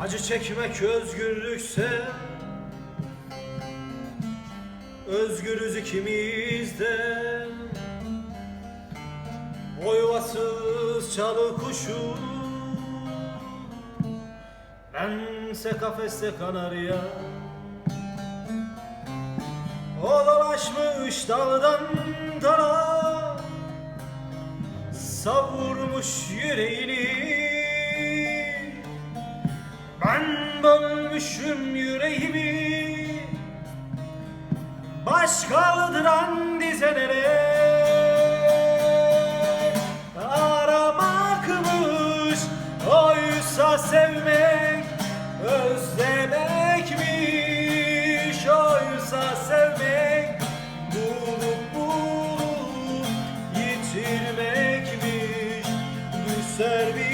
Acı çekmek özgürlükse Özgürüz ikimiz de. O çalı kuşu Bense kafeste kanarya O dolaşmış daldan dala Savurmuş yüreğini Ben bölmüşüm yüreğimi. Baş kaldıran dizelere Aramakmış oysa sevmek Özlemekmiş oysa sevmek Bulup bulup yitirmekmiş Güzel bir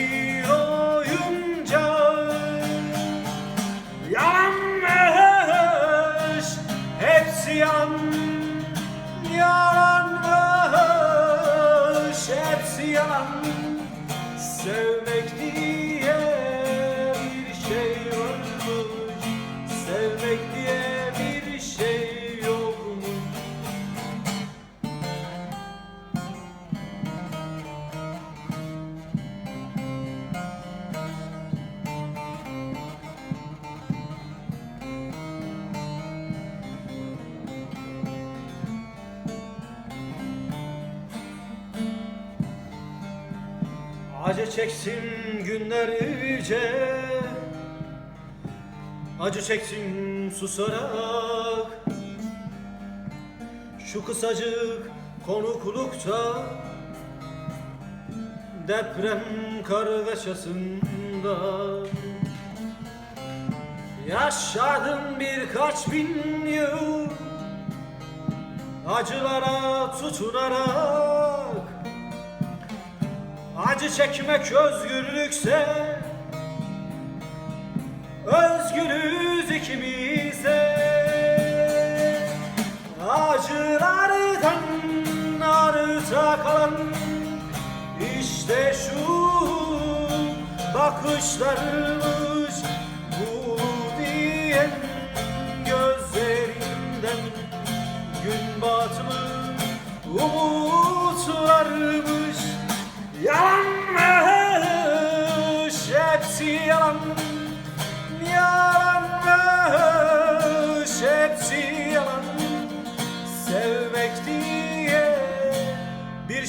hepsi yalan Sevmek Acı çeksin günlerce. Acı çeksin susarak. Şu kısacık konuklukta Deprem kargaşasında Yaşadım birkaç bin yıl Acılara tutunarak Acı çekmek özgürlükse Özgürüz ikimize. Acılardan arta kalan işte şu bakışlarmış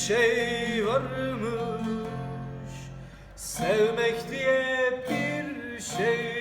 şey varmış. Sevmek diye bir şey